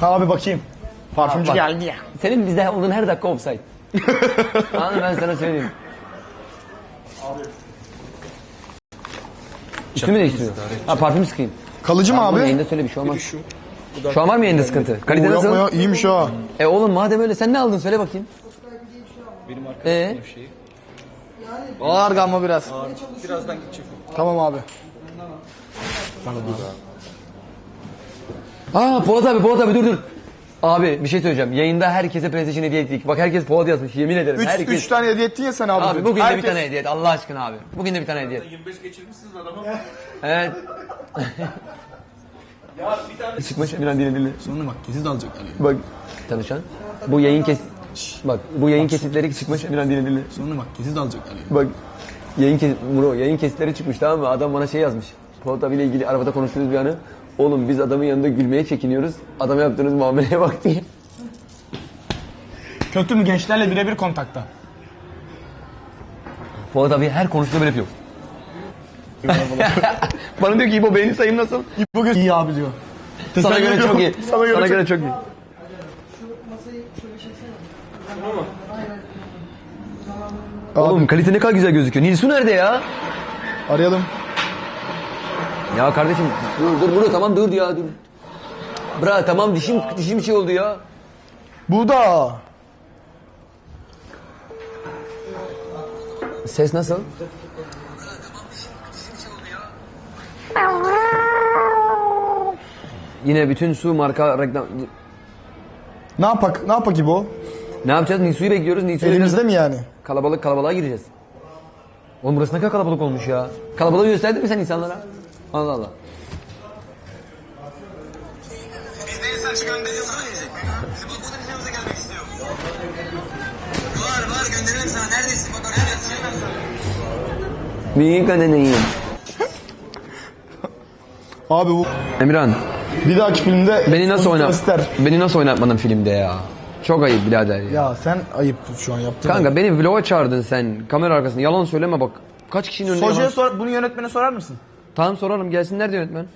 Ha abi bakayım. Parfümcü Bak. geldi ya. Senin bizde olduğun her dakika offside. Anladın mı? ben sana söyleyeyim. Üstümü değiştiriyor. Ha parfüm sıkayım. Kalıcı mı Abi. abi? Yayında söyle bir şey olmaz. Şu an var mı yayında sıkıntı? Kalite Oo, nasıl? ya, iyiymiş ha. E oğlum madem öyle sen ne aldın söyle bakayım. Benim arkadaşım ee? Ağır gamma biraz. Tamam abi. Aa Polat abi Polat abi dur dur. Abi bir şey söyleyeceğim. Yayında herkese PlayStation hediye ettik. Bak herkes Polat yazmış yemin ederim. Üç, herkes. üç tane hediye ettin ya sen abi. Abi bugün de bir Herkes- tane hediye et Allah aşkına abi. Bugün de bir tane hediye et. 25 geçirmişsiniz adamı. Evet. Çıkmış Emirhan dinle dinle. Sonra bak kesin alacaklar ya. Bak tanışan. Bu yayın kes... Bak bu yayın kesitleri çıkmış Emirhan dinle dinle. Sonra bak kesin alacaklar ya. Bak yayın kes... Bro, yayın kesitleri çıkmış tamam mı? Adam bana şey yazmış. Polat abiyle ilgili arabada konuştuğumuz bir anı. Oğlum biz adamın yanında gülmeye çekiniyoruz. Adama yaptığınız muameleye bak diye. Kötü mü gençlerle birebir kontakta? Polat abi her konuştuğunda böyle yapıyor. bana diyor ki İbo beğeni sayım nasıl? Bugün iyi abi diyor. Sana göre çok iyi. Sana göre, çok... göre çok iyi. Oğlum kalite ne kadar güzel gözüküyor. Nilsu nerede ya? Arayalım. Ya kardeşim dur dur dur tamam dur ya dur. Bra tamam dişim dişim şey oldu ya. Bu da. Ses nasıl? Yine bütün su marka reklam... Ne yapak? Ne yapak gibi o? Ne yapacağız? Nisu'yu bekliyoruz. Nisu'yu Elimizde mi yani? Kalabalık kalabalığa gireceğiz. Oğlum burası ne kadar kalabalık olmuş ya. Kalabalığı gösterdin mi sen insanlara? Allah Allah. Biz de mesaj gönderiyoruz ama gelecek. Bizi bak bu gelmek istiyor. Var var gönderelim sana. Neredesin? Bak oraya yazacağım ben sana. Büyük ödeneyim. Abi bu Emirhan bir dahaki filmde beni nasıl oynat? ister. Beni nasıl oynatmadın filmde ya? Çok ayıp birader ya. Ya sen ayıp şu an yaptın. Kanka beni vloga çağırdın sen kamera arkasında. Yalan söyleme bak. Kaç kişinin önünde Hocaya yalan- sor, bunu yönetmene sorar mısın? Tamam sorarım gelsinler de yönetmen.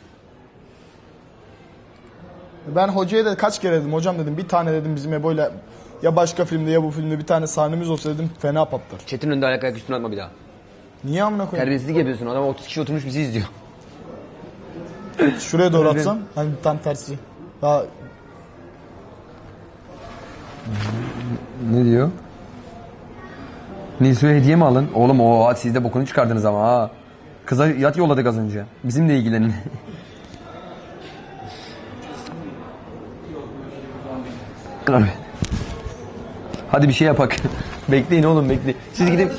Ben hocaya da kaç kere dedim hocam dedim bir tane dedim bizim Ebo'yla ya başka filmde ya bu filmde bir tane sahnemiz olsa dedim fena patlar. Çetin önünde ayak ayak üstüne atma bir daha. Niye amına koyayım? Terbiyesizlik yapıyorsun. Adam 30 kişi oturmuş bizi izliyor. Şuraya doğru atsam hani tam tersi. Daha Ne diyor? Nilsu'ya hediye mi alın? Oğlum o siz de bokunu çıkardınız ama ha. Kıza yat yolladık az önce. Bizimle ilgilenin. Hadi bir şey yapak. Bekleyin oğlum bekleyin. Siz gidin.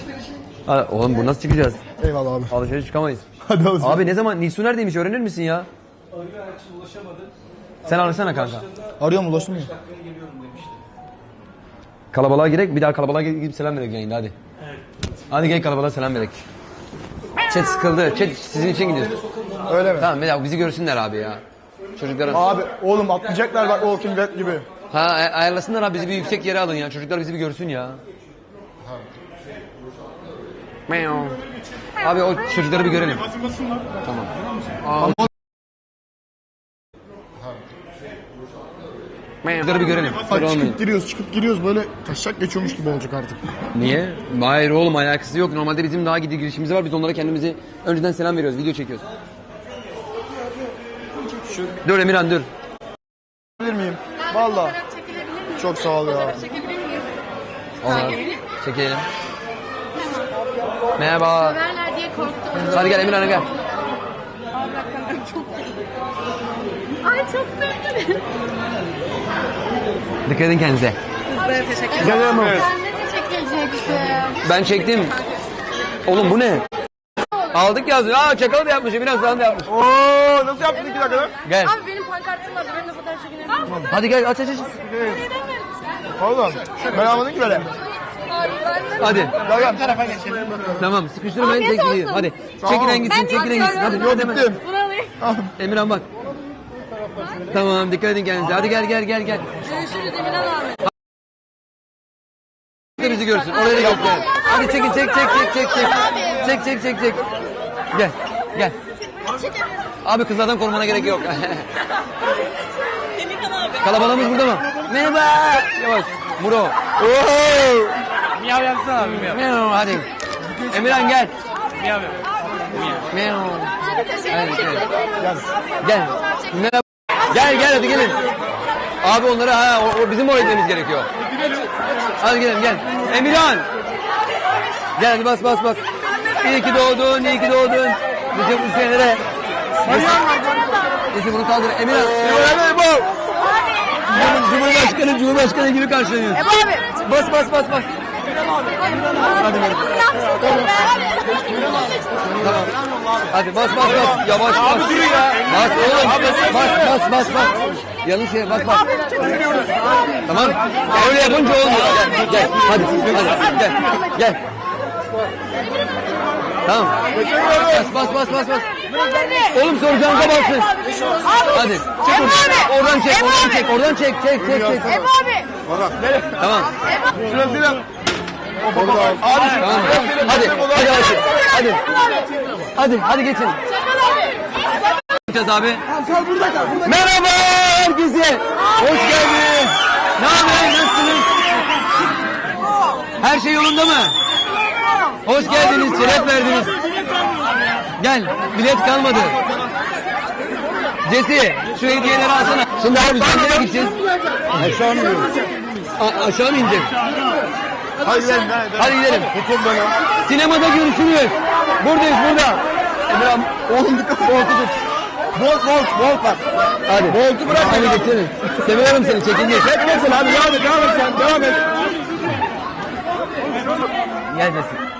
Oğlum bu nasıl çıkacağız? eyvallah abi. Alışveriş çıkamayız. Hadi o zaman. Abi ne zaman Nilsu neredeymiş öğrenir misin ya? Sen arasana kanka. Arıyor mu ulaştın mı? Kalabalığa girek bir daha kalabalığa gidip selam verek yayında hadi. Hadi gel kalabalığa selam verek. Chat sıkıldı. Chat sizin için gidiyoruz. Öyle mi? Tamam bir daha bizi görsünler abi ya. Çocukların. Abi oğlum atlayacaklar bak o Walking Dead gibi. Ha ay- ayarlasınlar abi bizi bir yüksek yere alın ya. Çocuklar bizi bir görsün ya. Meow. Abi o çocukları bir görelim. Tamam. Aa, Çocukları bir görelim. Bak çıkıp giriyoruz çıkıp giriyoruz böyle taşak geçiyormuş gibi olacak artık. Niye? Hayır oğlum alakası yok. Normalde bizim daha gidi girişimiz var. Biz onlara kendimizi önceden selam veriyoruz. Video çekiyoruz. Dur Emirhan dur. Bilir miyim? Valla. Fotoğraf çekilebilir miyiz? Çok sağ ol ya. Çekebilir miyiz? Çekelim. Merhaba. Verler diye korktum. Hadi gel Emirhan'a gel. Ay çok sevdim. Dikkat edin kendinize. Teşekkür ederim. Sen ne teşekkür edeceksin? Ben çektim. Oğlum bu ne? Aldık yazıyor. Aa çakalı da yapmış. Emirhan sana da yapmış. Oo nasıl yaptın iki dakikada? Gel. Abi benim pankartım vardı. Ben de fotoğraf çekinebilir miyim? Hadi gel aç aç aç. Oğlum ben almadım ki böyle. De. Hadi. Gel gel. tarafa geçelim. Tamam sıkıştırmayın Afiyet olsun. Hadi. Tamam. Çekilen gitsin Ben çekilen gitsin. Hadi. bakıyorum. Hadi hemen. Bittim. Bunu alayım. Emirhan bak. Tamam dikkat edin kendinize. Hadi gel gel gel gel. Görüşürüz Emirhan abi. de bizi görsün. Oraya da göster. Hadi çekin çek çek çek çek çek. Çek çek çek çek. Gel. Gel. Abi kızlardan korumana gerek yok. Kalabalığımız burada mı? Merhaba. Yavaş. Muro. Oo. Miyav yapsana abi miyav. Miyav, Hadi. Emirhan gel. Miyav yap. Miyav. Hadi gel. Gel. Merhaba. Hadi gelin. Abi onları ha o, o bizim oraya gitmemiz gerekiyor. Hadi gelin gel. Emirhan. Gel hadi bas bas bas. İyi ki doğdun, iyi ki doğdun. Nice bu senelere. Neyse bunu kaldır. Emirhan. Emirhan bu. Cumhurbaşkanı, Cumhurbaşkanı gibi karşılanıyor. Ebu abi. Bas bas bas bas. Tamam. Hadi bas bas bas. Yavaş bas. Abi durun ya. Bas oğlum. Bas bas bas bas. Yanlış yere bas bas. Tamam. Öyle yapınca olmuyor. Gel gel. Hadi hadi gel. Gel. Tamam. Bas bas bas bas bas. Oğlum soracağınıza bassın. Hadi. Çek oradan. Oradan çek. Oradan çek. Oradan çek. Çek çek çek. Ebu abi. Tamam. Şurasıyla. Tamam. Hadi. Hadi hadi. Hadi. Hadi hadi geçin. Yapacağız abi. Merhaba herkese. Hoş geldiniz. Ne haber? Nasılsınız? Her şey yolunda mı? Hoş geldiniz. Şeref verdiniz. Gel. Bilet kalmadı. Cesi şu hediyeleri alsana. Şimdi abi sen nereye gideceğiz? Aşağı mı gidiyoruz? A- aşağı mı ineceğiz? Hadi gidelim. Hadi gidelim. Tutun bana. Sinemada görüşürüz. Buradayız burada. Emirhan oğlum dikkat Voltu tut. Volt volt volt bak. Hadi. Voltu bırak. Hadi geçelim. Seviyorum seni çekince. Çekmesin abi devam et devam et sen devam et. Gel Cesi.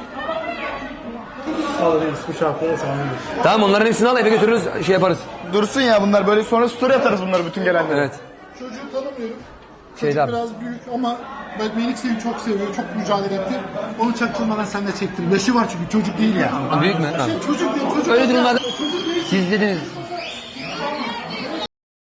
Tamam onların hepsini al eve götürürüz şey yaparız. Dursun ya bunlar böyle sonra story atarız bunları bütün gelenlere. Evet. Çocuğu tanımıyorum. Çocuk abi. biraz büyük ama ben Melik seni çok seviyor, çok mücadele etti. Onu çaktırmadan sen de çektir. Yaşı var çünkü çocuk değil ya. Büyük mü? Tamam. Çocuk değil, çocuk Öyle durumlarda Çocuk değil. siz dediniz